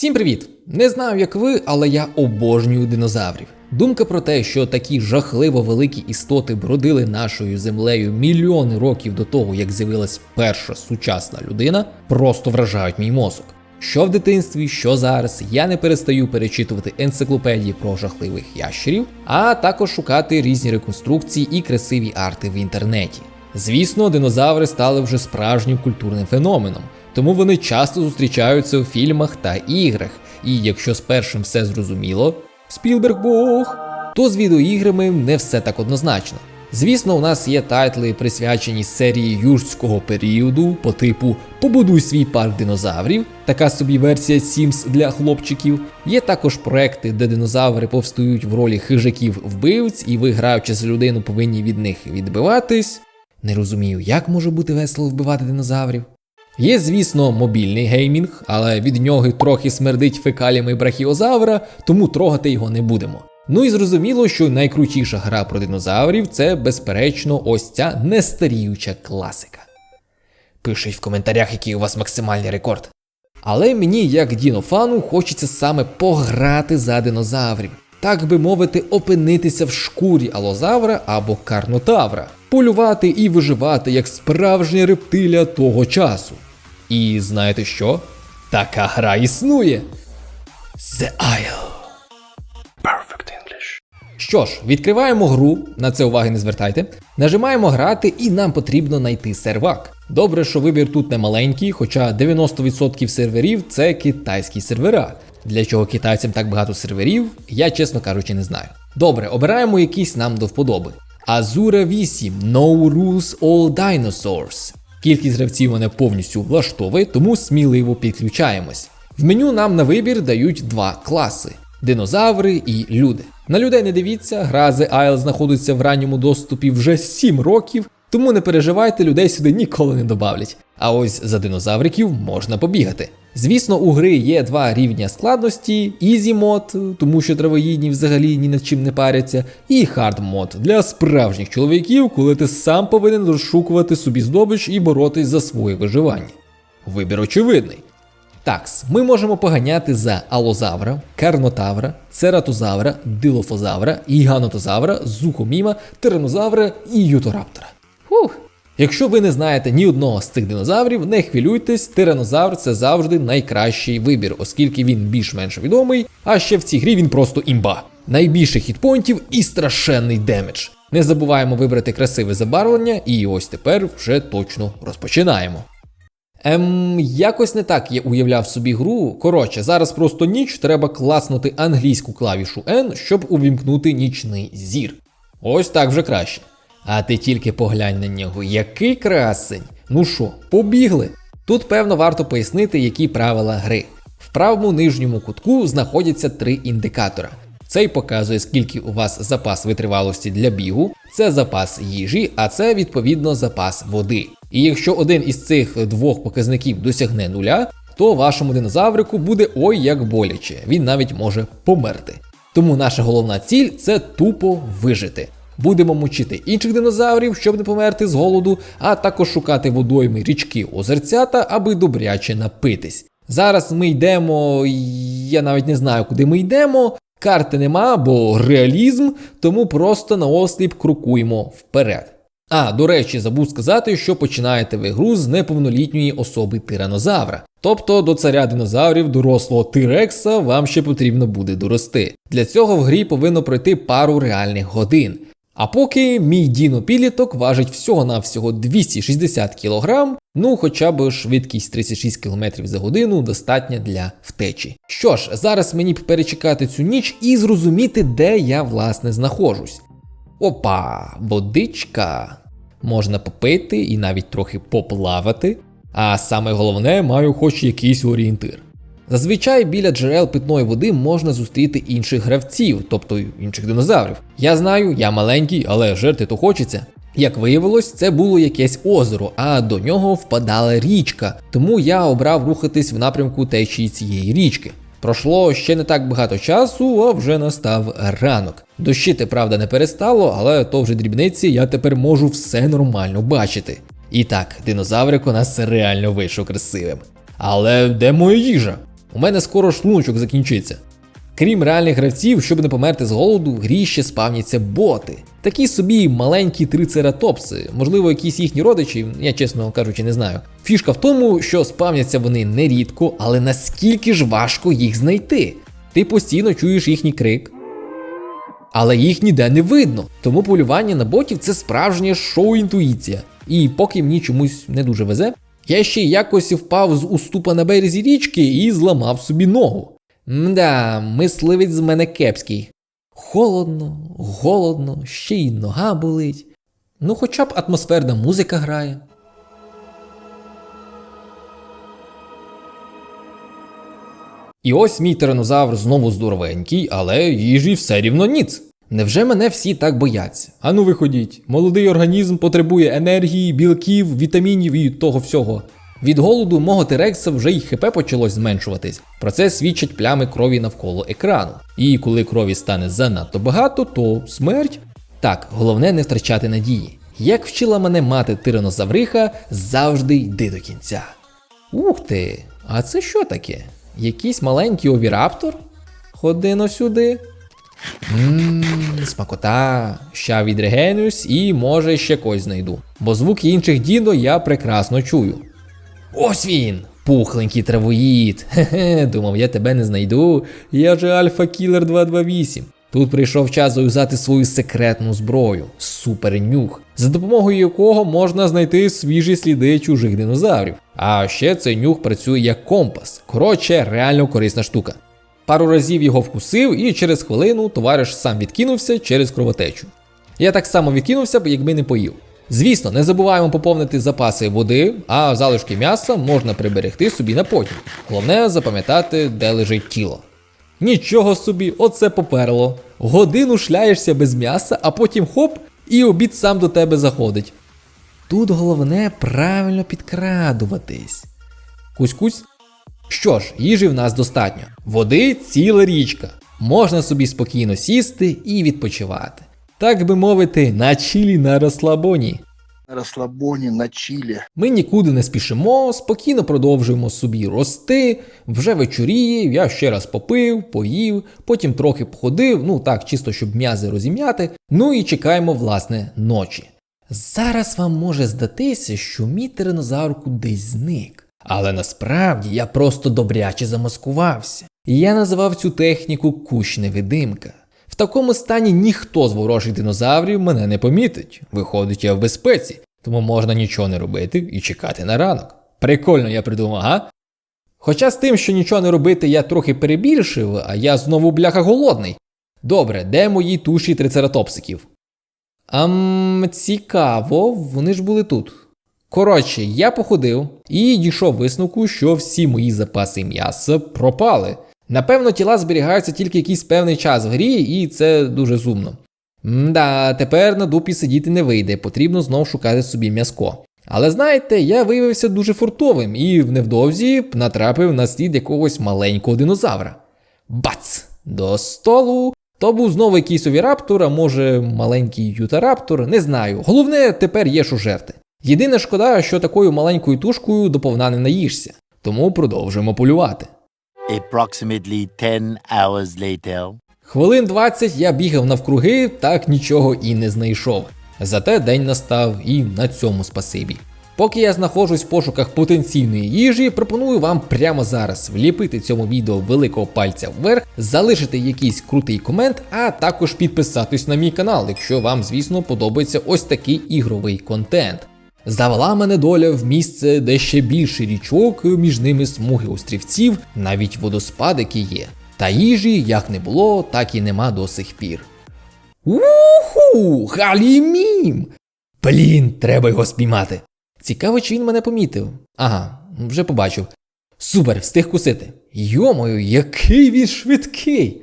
Всім привіт! Не знаю, як ви, але я обожнюю динозаврів. Думка про те, що такі жахливо великі істоти бродили нашою землею мільйони років до того, як з'явилась перша сучасна людина, просто вражають мій мозок. Що в дитинстві, що зараз, я не перестаю перечитувати енциклопедії про жахливих ящерів, а також шукати різні реконструкції і красиві арти в інтернеті. Звісно, динозаври стали вже справжнім культурним феноменом, тому вони часто зустрічаються у фільмах та іграх. І якщо з першим все зрозуміло, Спілберг Бог, то з відеоіграми не все так однозначно. Звісно, у нас є тайтли, присвячені серії юрського періоду по типу Побудуй свій парк динозаврів, така собі версія Sims для хлопчиків. Є також проекти, де динозаври повстають в ролі хижаків вбивць, і ви, граючи з людину, повинні від них відбиватись. Не розумію, як може бути весело вбивати динозаврів. Є, звісно, мобільний геймінг, але від нього трохи смердить фекаліями брахіозавра, тому трогати його не будемо. Ну і зрозуміло, що найкрутіша гра про динозаврів це, безперечно, ось ця нестаріюча класика. Пишіть в коментарях, який у вас максимальний рекорд. Але мені, як дінофану, хочеться саме пограти за динозаврів, так би мовити, опинитися в шкурі алозавра або карнотавра, полювати і виживати як справжня рептилія того часу. І знаєте що? Така гра існує. The Isle. Perfect English. Що ж, відкриваємо гру, на це уваги не звертайте. Нажимаємо грати, і нам потрібно знайти сервак. Добре, що вибір тут не маленький, хоча 90% серверів це китайські сервера. Для чого китайцям так багато серверів, я чесно кажучи не знаю. Добре, обираємо якийсь нам до вподоби. Azura 8 No Rules All Dinosaurs. Кількість гравців мене повністю влаштовує, тому сміливо підключаємось. В меню нам на вибір дають два класи: динозаври і люди. На людей не дивіться, гра The Isle знаходиться в ранньому доступі вже 7 років, тому не переживайте, людей сюди ніколи не добавлять. А ось за динозавриків можна побігати. Звісно, у гри є два рівня складності: Easy мод, тому що травоїдні взагалі ні над чим не паряться, і Hard мод для справжніх чоловіків, коли ти сам повинен розшукувати собі здобич і боротись за своє виживання. Вибір очевидний. Такс, ми можемо поганяти за алозавра, карнотавра, цератозавра, дилофозавра, гіганотозавра, зухоміма, тиранозавра і ютораптора. Фух. Якщо ви не знаєте ні одного з цих динозаврів, не хвилюйтесь, тиранозавр це завжди найкращий вибір, оскільки він більш-менш відомий, а ще в цій грі він просто імба. Найбільше хітпонтів і страшенний демедж. Не забуваємо вибрати красиве забарвлення, і ось тепер вже точно розпочинаємо. Ем, якось не так я уявляв собі гру. Коротше, зараз просто ніч, треба класнути англійську клавішу N, щоб увімкнути нічний зір. Ось так вже краще. А ти тільки поглянь на нього, який красень. Ну що, побігли? Тут, певно, варто пояснити, які правила гри. В правому нижньому кутку знаходяться три індикатора. Цей показує, скільки у вас запас витривалості для бігу, це запас їжі, а це відповідно запас води. І якщо один із цих двох показників досягне нуля, то вашому динозаврику буде ой як боляче, він навіть може померти. Тому наша головна ціль це тупо вижити. Будемо мучити інших динозаврів, щоб не померти з голоду, а також шукати водойми річки озерцята, аби добряче напитись. Зараз ми йдемо, я навіть не знаю, куди ми йдемо. Карти нема, бо реалізм, тому просто наосліп крокуємо вперед. А, до речі, забув сказати, що починаєте ви гру з неповнолітньої особи тиранозавра. Тобто до царя динозаврів дорослого Тирекса вам ще потрібно буде дорости. Для цього в грі повинно пройти пару реальних годин. А поки мій Діно підліток важить всього-навсього 260 кг, ну хоча б швидкість 36 км за годину достатня для втечі. Що ж, зараз мені б перечекати цю ніч і зрозуміти, де я власне знаходжусь. Опа, водичка. Можна попити і навіть трохи поплавати. А саме головне, маю хоч якийсь орієнтир. Зазвичай біля джерел питної води можна зустріти інших гравців, тобто інших динозаврів. Я знаю, я маленький, але жерти то хочеться. Як виявилось, це було якесь озеро, а до нього впадала річка, тому я обрав рухатись в напрямку течії цієї річки. Пройшло ще не так багато часу, а вже настав ранок. Дощити, правда, не перестало, але то вже дрібниці, я тепер можу все нормально бачити. І так, динозаврик у нас реально вийшов красивим. Але де моя їжа? У мене скоро шлунчик закінчиться. Крім реальних гравців, щоб не померти з голоду, в грі ще спавняться боти. Такі собі маленькі трицератопси, можливо, якісь їхні родичі, я чесно кажучи, не знаю. Фішка в тому, що спавняться вони нерідко, але наскільки ж важко їх знайти. Ти постійно чуєш їхній крик, але їх ніде не видно. Тому полювання на ботів це справжнє шоу інтуїція. І поки мені чомусь не дуже везе, я ще якось впав з уступа на березі річки і зламав собі ногу. Мда, мисливець з мене кепський. Холодно, голодно, ще й нога болить. Ну, хоча б атмосферна музика грає. І ось мій тиранозавр знову здоровенький, але їжі все рівно ніц. Невже мене всі так бояться? Ану виходіть, молодий організм потребує енергії, білків, вітамінів і того всього. Від голоду мого Терекса вже й ХП почалось зменшуватись. Про це свідчать плями крові навколо екрану. І коли крові стане занадто багато, то смерть. Так, головне не втрачати надії. Як вчила мене мати тиранозавриха, завжди йди до кінця. Ух ти! А це що таке? Якийсь маленький овіраптор? Ходи сюди. Ммм, смакота. Ща відрегенюсь і може ще когось знайду. Бо звуки інших дідо я прекрасно чую. Ось він! Пухленький травоїд. Хе-хе, думав, я тебе не знайду. Я же Альфа Кілер 228. Тут прийшов час зав'язати свою секретну зброю супернюх, за допомогою якого можна знайти свіжі сліди чужих динозаврів. А ще цей нюх працює як компас. Коротше, реально корисна штука. Пару разів його вкусив, і через хвилину товариш сам відкинувся через кровотечу. Я так само відкинувся б, якби не поїв. Звісно, не забуваємо поповнити запаси води, а залишки м'яса можна приберегти собі на потім. Головне запам'ятати, де лежить тіло. Нічого собі, оце поперло. Годину шляєшся без м'яса, а потім хоп, і обід сам до тебе заходить. Тут головне правильно підкрадуватись. Кусь-кусь. Що ж, їжі в нас достатньо. Води ціла річка. Можна собі спокійно сісти і відпочивати. Так би мовити, на чилі на розслабоні. На расслабоне, на чиле. Ми нікуди не спішимо, спокійно продовжуємо собі рости. Вже вечоріє, я ще раз попив, поїв, потім трохи походив, ну так, чисто щоб м'язи розім'яти. Ну і чекаємо, власне, ночі. Зараз вам може здатися, що мій тиранозавр кудись зник. Але насправді я просто добряче замаскувався. Я називав цю техніку кущ невидимка. В такому стані ніхто з ворожих динозаврів мене не помітить. Виходить, я в безпеці, тому можна нічого не робити і чекати на ранок. Прикольно я придумав, га? Хоча з тим, що нічого не робити, я трохи перебільшив, а я знову бляха голодний. Добре, де мої туші трицератопсиків? Ам, цікаво, вони ж були тут. Коротше, я походив і дійшов висновку, що всі мої запаси м'яса пропали. Напевно, тіла зберігаються тільки якийсь певний час в грі, і це дуже сумно. Мда, тепер на дупі сидіти не вийде, потрібно знов шукати собі м'язко. Але знаєте, я виявився дуже фуртовим і невдовзі натрапив на слід якогось маленького динозавра. Бац! До столу. То був знову якийсь овіраптор, а може маленький ютараптор, не знаю. Головне, тепер є що жерти. Єдине шкода, що такою маленькою тушкою доповна не наїшся, тому продовжуємо полювати. Approximately 10 hours later. Хвилин 20 я бігав навкруги, так нічого і не знайшов. Зате день настав і на цьому спасибі. Поки я знаходжусь в пошуках потенційної їжі, пропоную вам прямо зараз вліпити цьому відео великого пальця вверх, залишити якийсь крутий комент, а також підписатись на мій канал, якщо вам, звісно, подобається ось такий ігровий контент. Завела мене доля в місце, де ще більше річок, між ними смуги острівців, навіть водоспадики є. Та їжі як не було, так і нема до сих пір. Уху! Галімім! Блін, треба його спіймати. Цікаво, чи він мене помітив. Ага, вже побачив. Супер, встиг кусити. Йомою, який він швидкий.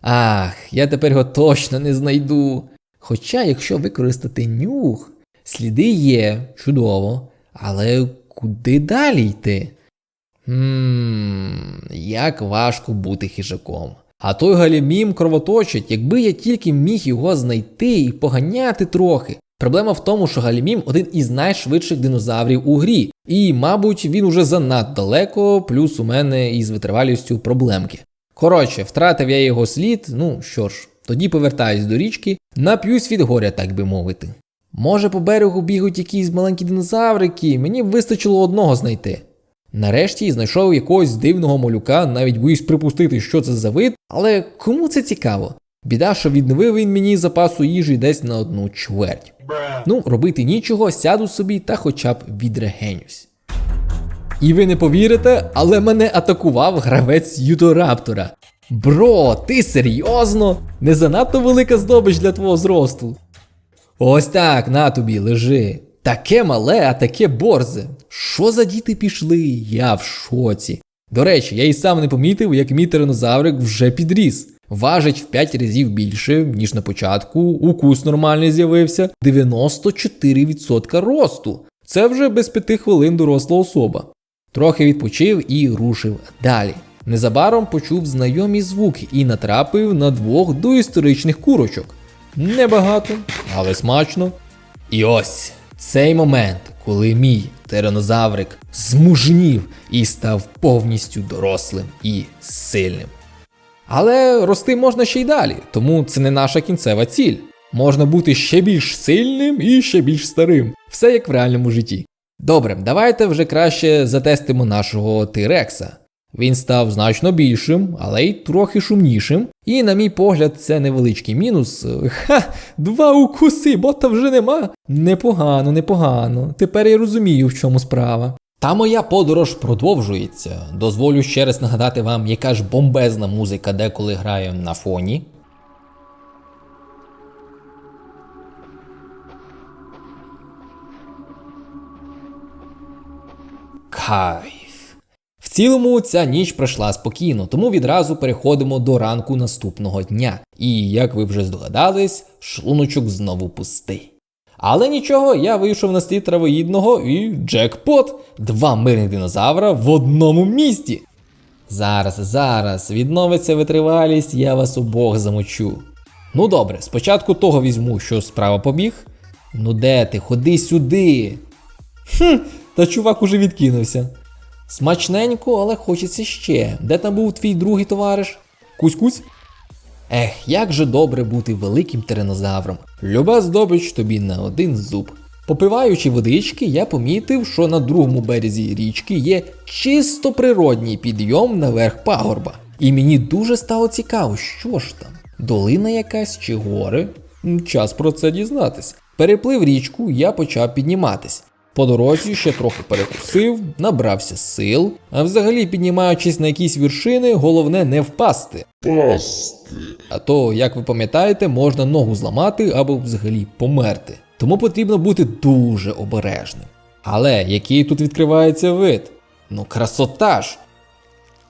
Ах, я тепер його точно не знайду. Хоча, якщо використати нюх, сліди є, чудово, але куди далі йти? Ммм, як важко бути хижаком. А той галімім кровоточить, якби я тільки міг його знайти і поганяти трохи. Проблема в тому, що Галімім один із найшвидших динозаврів у грі, і, мабуть, він уже занадто далеко, плюс у мене із витривалістю проблемки. Коротше, втратив я його слід, ну що ж, тоді повертаюсь до річки, нап'юсь від горя, так би мовити. Може, по берегу бігають якісь маленькі динозаврики, мені б вистачило одного знайти. Нарешті знайшов якогось дивного малюка, навіть боюсь припустити, що це за вид, але кому це цікаво? Біда, що відновив він мені запасу їжі десь на одну чверть. Ну, робити нічого, сяду собі та хоча б відрегенюсь. І ви не повірите, але мене атакував гравець Ютораптора. Бро, ти серйозно? Не занадто велика здобич для твого зросту. Ось так, на тобі, лежи. Таке мале, а таке борзе. Що за діти пішли? Я в шоці. До речі, я і сам не помітив, як мій тиранозаврик вже підріс. Важить в 5 разів більше, ніж на початку, укус нормальний з'явився, 94% росту. Це вже без 5 хвилин доросла особа. Трохи відпочив і рушив далі. Незабаром почув знайомі звуки і натрапив на двох доісторичних курочок. Небагато, але смачно. І ось цей момент, коли мій тиранозаврик змужнів і став повністю дорослим і сильним. Але рости можна ще й далі, тому це не наша кінцева ціль. Можна бути ще більш сильним і ще більш старим. Все як в реальному житті. Добре, давайте вже краще затестимо нашого Тирекса. Він став значно більшим, але й трохи шумнішим. І, на мій погляд, це невеличкий мінус. Ха, два укуси, бота вже нема. Непогано, непогано. Тепер я розумію, в чому справа. Та моя подорож продовжується. Дозволю ще раз нагадати вам, яка ж бомбезна музика деколи грає на фоні. Кайф. Цілому ця ніч пройшла спокійно, тому відразу переходимо до ранку наступного дня. І, як ви вже здогадались, шлуночок знову пустий. Але нічого, я вийшов на слід травоїдного і джекпот! Два мирних динозавра в одному місті. Зараз, зараз, відновиться витривалість, я вас обох замочу. Ну добре, спочатку того візьму, що справа побіг. Ну де ти, ходи сюди. Хм, та чувак уже відкинувся. Смачненько, але хочеться ще. Де там був твій другий товариш? Кусь-кусь? Ех, як же добре бути великим тиранозавром. Люба здобич тобі на один зуб. Попиваючи водички, я помітив, що на другому березі річки є чисто природній підйом наверх пагорба. І мені дуже стало цікаво, що ж там, долина якась чи гори? Час про це дізнатись. Переплив річку, я почав підніматись. По дорозі ще трохи перекусив, набрався сил, а взагалі, піднімаючись на якісь вершини, головне не впасти. А то, як ви пам'ятаєте, можна ногу зламати або взагалі померти. Тому потрібно бути дуже обережним. Але який тут відкривається вид? Ну, красота ж!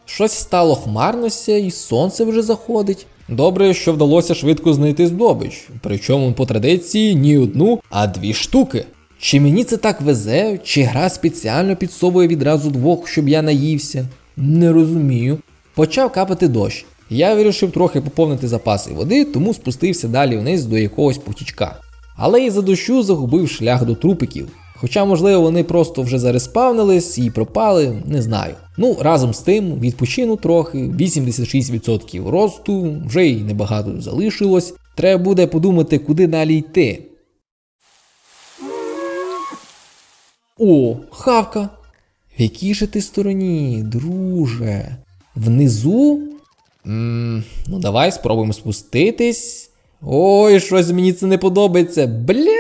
Щось стало хмарнося і сонце вже заходить. Добре, що вдалося швидко знайти здобич, причому по традиції ні одну, а дві штуки. Чи мені це так везе, чи гра спеціально підсовує відразу двох, щоб я наївся? Не розумію. Почав капати дощ. Я вирішив трохи поповнити запаси води, тому спустився далі вниз до якогось потічка. Але із за дощу загубив шлях до трупиків. Хоча, можливо, вони просто вже зареспавнились і пропали, не знаю. Ну, разом з тим, відпочину трохи, 86% росту, вже й небагато залишилось. Треба буде подумати, куди далі йти. О, хавка. В якій же ти стороні, друже? Внизу? Ммм, ну давай спробуємо спуститись. Ой, щось мені це не подобається. Бля!